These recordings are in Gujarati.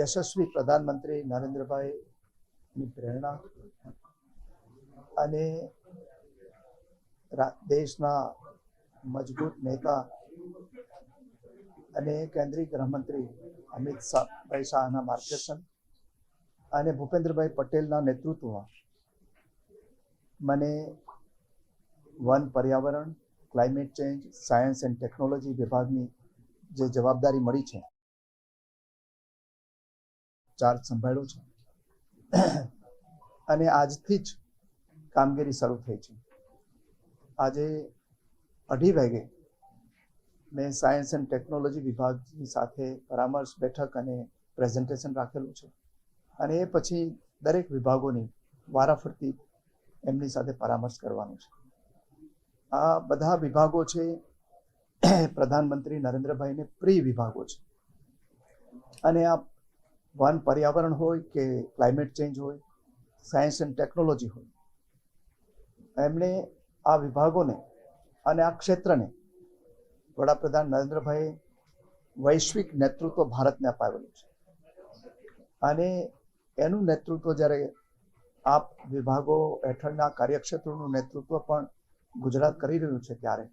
યશસ્વી પ્રધાનમંત્રી નરેન્દ્રભાઈની પ્રેરણા અને દેશના મજબૂત નેતા અને કેન્દ્રીય ગૃહમંત્રી અમિત શાહ, ભાઈ શાહના માર્ગદર્શન અને ભૂપેન્દ્રભાઈ પટેલના નેતૃત્વમાં મને વન પર્યાવરણ, climate change, science and technology વિભાગની જે જવાબદારી મળી છે ચાર્જ સંભાળ્યો છે. અને આજથી જ કામગીરી શરૂ થઈ છે. આજે અઢી વાગે મેં સાયન્સ એન્ડ ટેકનોલોજી વિભાગની સાથે પરામર્શ બેઠક અને પ્રેઝન્ટેશન રાખેલું છે. અને એ પછી દરેક વિભાગોની વારાફરતી એમની સાથે પરામર્શ કરવાનો છે. આ બધા વિભાગો છે પ્રધાનમંત્રી નરેન્દ્રભાઈને પ્રિય વિભાગો છે. અને આ વન પર્યાવરણ હોય કે ક્લાઇમેટ ચેન્જ હોય, સાયન્સ એન્ડ ટેકનોલોજી હોય. એમણે આ વિભાગોને અને આ ક્ષેત્રને વડાપ્રધાન નરેન્દ્રભાઈ વૈશ્વિક નેતૃત્વ ભારતને અપાવેલું છે. અને એનું નેતૃત્વ જ્યારે આ વિભાગો હેઠળના કાર્યક્ષેત્રોનું નેતૃત્વ પણ ગુજરાત કરી રહ્યું છે ત્યારે,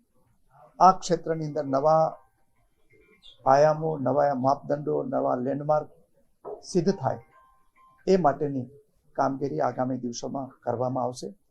આ ક્ષેત્રની અંદર નવા આયામો, નવા માપદંડો, નવા લેન્ડમાર્ક સિદ્ધ થાય. એ માટેની કામગીરી આગામી દિવસોમાં કરવામાં આવશે.